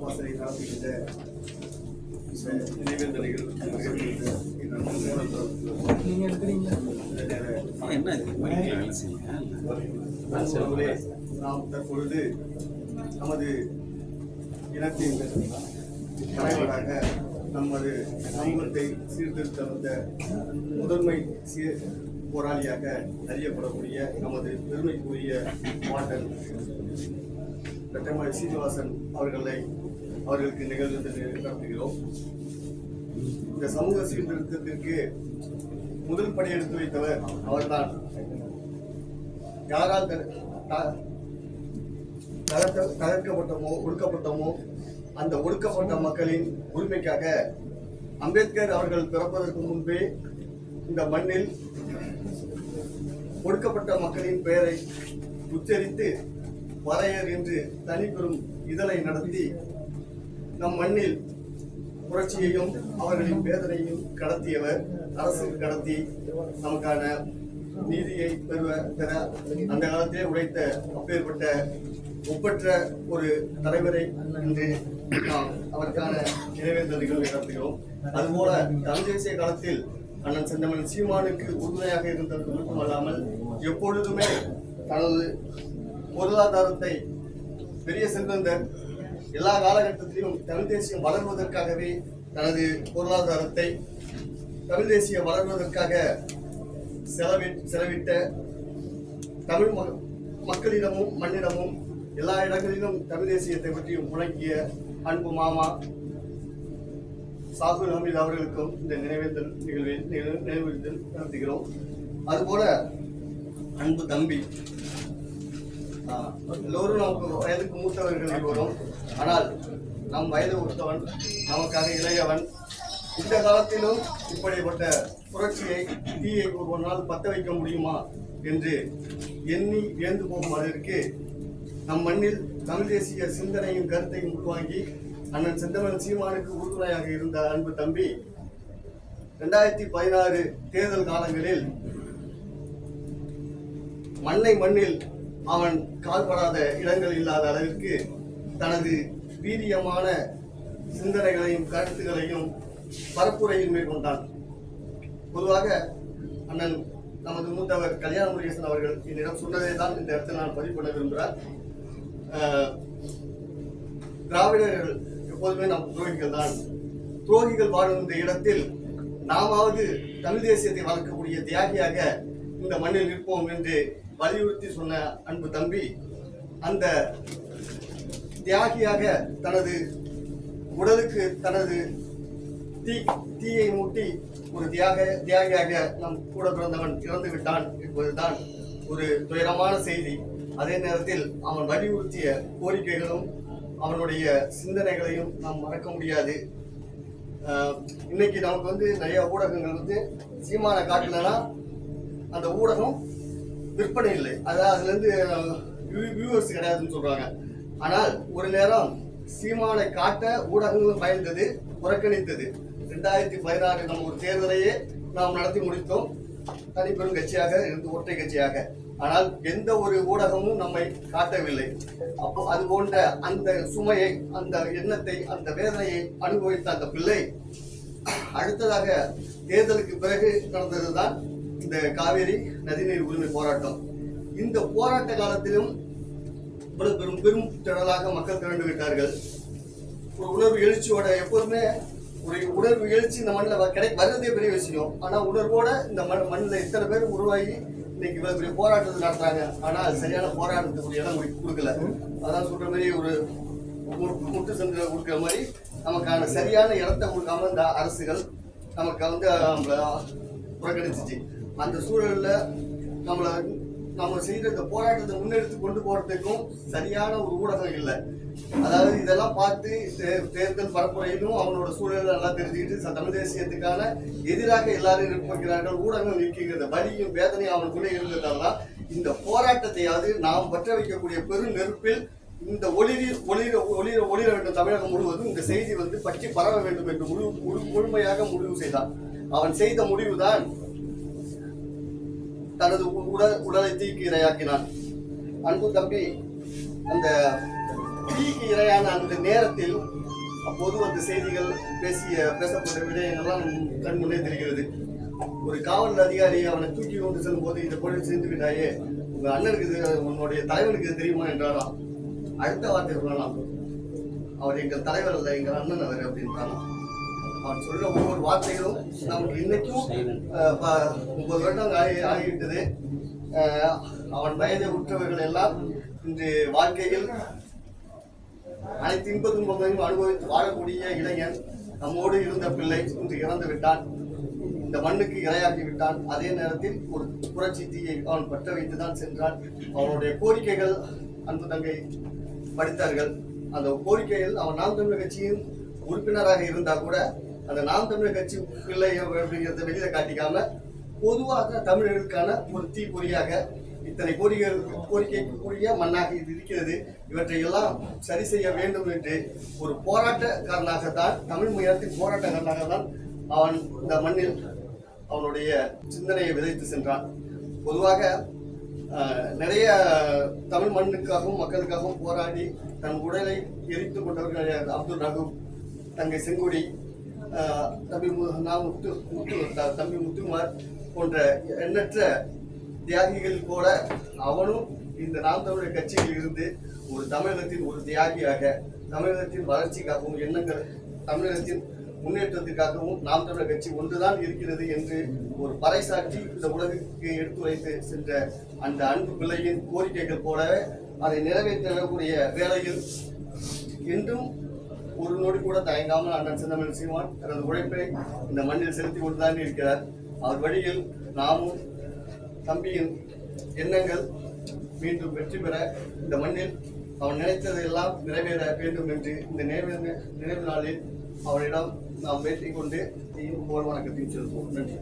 பாசறை நடத்துகின்ற எடுக்கிறீங்களா என்ன வேலை செய்யுங்க நாம் தற்பொழுது நமது இனத்தின் தலைவராக நமது சமூகத்தை சீர்திருத்த வந்த முதன்மை சீர் போராளியாக அறியப்படக்கூடிய நமது பெருமைக்குரிய மாட்டன் வெட்டமலை சீனிவாசன் அவர்களை அவர்களுக்கு நிகழ்வு நடத்துகிறோம். இந்த சமூக சீர்திருத்தத்திற்கு முதல் படி எடுத்து வைத்தவர் அவர்தான். யாரால் தகர்க்கப்பட்டமோ ஒடுக்கப்பட்டமோ அந்த ஒடுக்கப்பட்ட மக்களின் உரிமைக்காக அம்பேத்கர் அவர்கள் பிறப்பதற்கு முன்பே இந்த மண்ணில் ஒடுக்கப்பட்ட மக்களின் பெயரை உச்சரித்து வரையர் என்று தனிப்பெரும் இதழை நடத்தி நம் மண்ணில் புரட்சியையும் அவர்களின் வேதனையும் கடத்தியவர் அரசு கடத்தி நமக்கான நீதியை பெறுவ பெற அந்த காலத்திலே உழைத்த அப்பேற்பட்ட ஒப்பற்ற ஒரு தலைவரை இன்று நாம் அவருக்கான நினைவேந்தல்கள் நிகழ்வை நடத்துகிறோம். அதுபோல தமிழ் காலத்தில் அண்ணன் செந்தமன் சீமானுக்கு உறுதுணையாக இருந்தது மட்டுமல்லாமல் எப்பொழுதுமே தனது பொருளாதாரத்தை பெரிய செல்வந்தர் எல்லா காலகட்டத்திலும் தமிழ் தேசியம் வளர்வதற்காகவே தனது பொருளாதாரத்தை தமிழ் தேசியம் வளர்வதற்காக செலவி செலவிட்ட தமிழ் மக்களிடமும் மண்ணிடமும் எல்லா இடங்களிலும் தமிழ் தேசியத்தை பற்றி முழங்கிய அன்பு மாமா சாகுல் ஹமீத் அவர்களுக்கும் இந்த நினைவேந்தல் நிகழ்வில் நிகழ்- நினைவேந்தல் நடத்துகிறோம். அதுபோல அன்பு தம்பி எல்லோரும் நமக்கு வயதுக்கு மூத்தவர்கள் இருவரும் ஆனால் நம் வயது ஒத்தவன் நமக்காக இளையவன். இந்த காலத்திலும் இப்படிப்பட்ட புரட்சியை தீயை ஒரு நாள் பத்த வைக்க முடியுமா என்று எண்ணி வியந்து போகும் அளவிற்கு நம் மண்ணில் தமிழ் தேசிய சிந்தனையும் கருத்தையும் உள்வாங்கி அண்ணன் செந்தமன் சீமானுக்கு உறுதுணையாக இருந்த அன்பு தம்பி ரெண்டாயிரத்தி பதினாறு தேர்தல் காலங்களில் மண்ணை மண்ணில் அவன் கால்படாத இடங்கள் இல்லாத அளவிற்கு தனது வீரியமான சிந்தனைகளையும் கருத்துகளையும் பரப்புரையில் மேற்கொண்டான். பொதுவாக அண்ணன் நமது மூத்தவர் கல்யாண முருகேசன் அவர்கள் என்னிடம் சொன்னதை தான் இந்த இடத்தில் நான் பதிவு பண்ண விரும்புகிறார். திராவிடர்கள் எப்போதுமே நம் துரோகிகள் தான். துரோகிகள் வாழும் இந்த இடத்தில் நாமாவது தமிழ் தேசியத்தை வளர்க்கக்கூடிய தியாகியாக இந்த மண்ணில் நிற்போம் என்று வலியுறுத்தி சொன்ன அன்பு தம்பி அந்த தியாகியாக தனது உடலுக்கு தனது தீ தீயை மூட்டி ஒரு தியாக தியாகியாக நம் கூட பிறந்தவன் இறந்து விட்டான் என்பதுதான் ஒரு துயரமான செய்தி. அதே நேரத்தில் அவன் வலியுறுத்திய கோரிக்கைகளும் அவனுடைய சிந்தனைகளையும் நாம் மறக்க முடியாது. இன்னைக்கு நமக்கு வந்து நிறைய ஊடகங்கள் வந்து சீமான காட்டலனா அந்த ஊடகம் விற்பனை இல்லை. அதாவது அதுல இருந்து வியூவர்ஸ் கிடையாதுன்னு சொல்றாங்க. ஆனால் ஒரு நேரம் சீமானை காட்ட ஊடகங்களும் பயந்தது புறக்கணித்தது. ரெண்டாயிரத்தி பதினாறு நம்ம ஒரு தேர்தலையே நாம் நடத்தி முடித்தோம். தனிப்பெரும் கட்சியாக இருந்து ஒற்றை கட்சியாக. ஆனால் எந்த ஒரு ஊடகமும் நம்மை காட்டவில்லை. அப்போ அது போன்ற அந்த சுமையை அந்த எண்ணத்தை அந்த வேதனையை அனுபவித்த அந்த பிள்ளை அடுத்ததாக தேர்தலுக்கு பிறகு நடந்ததுதான் இந்த காவேரி நதிநீர் உரிமை போராட்டம். இந்த போராட்ட காலத்திலும் இவ்வளவு பெரும் பெரும் திரளாக மக்கள் திரண்டு விட்டார்கள் ஒரு உணர்வு எழுச்சியோட எப்போதுமே ஒரு உணர்வு எழுச்சி இந்த மண்ணில் கிடை வர்றதே பெரிய விஷயம். ஆனால் உணர்வோட இந்த மண் மண்ணில் இத்தனை பேர் உருவாகி இன்னைக்கு இவ்வளவு பெரிய போராட்டத்தை நடத்துறாங்க. ஆனால் அது சரியான போராட்டத்துக்கு இடம் கொடுக்கல. அதான் சொல்ற மாதிரி ஒரு மு- முட்டு சந்திர கொடுக்குற மாதிரி நமக்கான சரியான இடத்த கொடுக்காம இந்த அரசுகள் நமக்கு வந்து நம்மள புறக்கணிச்சிச்சு. அந்த சூழல்ல நம்மள நம்ம செய்கிற இந்த போராட்டத்தை முன்னெடுத்து கொண்டு போறதுக்கும் சரியான ஒரு ஊடகம் இல்லை. அதாவது இதெல்லாம் பார்த்து தேர்தல் பரப்புரையிலும் அவனோட சூழலை நல்லா தெரிஞ்சுக்கிட்டு தமிழ் தேசியத்துக்கான எதிராக எல்லாரும் நிற்கிறார்கள் ஊடகம் இருக்கின்ற வலியும் வேதனையும் அவனுக்குள்ளே இருந்ததெல்லாம் இந்த போராட்டத்தையாவது நாம் பற்ற வைக்கக்கூடிய பெரும் நெருப்பில் இந்த ஒளிரி ஒளிர ஒளிர ஒளிர வேண்டும் தமிழகம் முழுவதும் இந்த செய்தி வந்து பற்றி பரவ வேண்டும் என்று முழு முழு முழுமையாக முடிவு செய்தான். அவன் செய்த முடிவுதான் தனது உடல் உடலை தீக்கு இரையாக்கினான். அன்பு தம்பி அந்த தீக்கு இரையான அந்த நேரத்தில் அப்போது அந்த செய்திகள் பேசிய பேசப்பட்ட விடயங்கள்லாம் கண் முன்னே தெரிகிறது. ஒரு காவல் அதிகாரி அவனை தூக்கி கொண்டு செல்லும் போது இந்த பொருள் சேர்ந்து விட்டாயே உங்க அண்ணனுக்கு இது உன்னுடைய தலைவனுக்கு இது தெரியுமா? என்றாராம். அடுத்த வார்த்தை சொல்லலாம். அவர் எங்கள் தலைவர் அல்ல எங்கள் அண்ணன் அவர் அப்படின்றாராம். அவன் சொல்ல ஒவ்வொரு வார்த்தைகளும் நமக்கு இன்னைக்கும் ப- முப்பது வருடம் ஆகி ஆகிவிட்டது. அவன் வயதை உற்றவர்கள் எல்லாம் இன்று வாழ்க்கையில் அனைத்து இன்ப துன்பங்களையும் அனுபவித்து வாழக்கூடிய இளைஞன் நம்மோடு இருந்த பிள்ளை இன்று இறந்து விட்டான். இந்த மண்ணுக்கு இரையாக்கி விட்டான். அதே நேரத்தில் ஒரு புரட்சி தீயை அவன் பற்ற வைத்துதான் சென்றான். அவனுடைய கோரிக்கைகள் அன்பு தங்கை படித்தார்கள். அந்த கோரிக்கையில் அவன் நாம் தமிழர் கட்சியின் உறுப்பினராக இருந்தால் கூட அந்த நாம் தமிழர் கட்சி பிள்ளை அப்படிங்கிறத வெளியில காட்டிக்காம பொதுவாக தமிழர்களுக்கான ஒரு தீப்பொறியாக இத்தனை கோரிக்கைகள் கோரிக்கைக்குரிய மண்ணாக இது இருக்கிறது. இவற்றை எல்லாம் சரி செய்ய வேண்டும் என்று ஒரு போராட்டக்காரனாகத்தான் தமிழ் முயற்சின் போராட்டக்காரனாக தான் அவன் இந்த மண்ணில் அவனுடைய சிந்தனையை விதைத்து சென்றான். பொதுவாக நிறைய தமிழ் மண்ணுக்காகவும் மக்களுக்காகவும் போராடி தன் உடலை எரித்து கொண்டவர்கள் அப்துல் ரகு தங்கை செங்கொடி தம்பி நான் முத்து முத்து தம்பி முத்துக்குமார் போன்ற எண்ணற்ற தியாகிகள் போல அவனும் இந்த நாம் தமிழர் கட்சியில் இருந்து ஒரு தமிழகத்தின் ஒரு தியாகியாக தமிழகத்தின் வளர்ச்சிக்காகவும் எண்ணங்கள் தமிழகத்தின் முன்னேற்றத்துக்காகவும் நாம் தமிழர் கட்சி ஒன்றுதான் இருக்கிறது என்று ஒரு பறைசாற்றி இந்த உலகுக்கு எடுத்துரைத்து சென்ற அந்த அன்பு பிள்ளையின் கோரிக்கைகள் போலவே அதை நிறைவேற்றக்கூடிய வேளையில் இன்றும் ஒரு நொடி கூட தயங்காமல் அண்ணன் சின்னமன் சீமான் தனது உழைப்பை இந்த மண்ணில் செலுத்தி கொண்டுதான் இருக்கிறார். அவர் வழியில் நாமும் தம்பியின் எண்ணங்கள் மீண்டும் வெற்றி பெற இந்த மண்ணில் அவன் நினைத்ததெல்லாம் நிறைவேற வேண்டும் என்று இந்த நினைவு நினைவு நாளில் அவனிடம் நாம் வேண்டிக் கொண்டு போர் வணக்கத்தையும் செலுத்துவோம் நன்றி.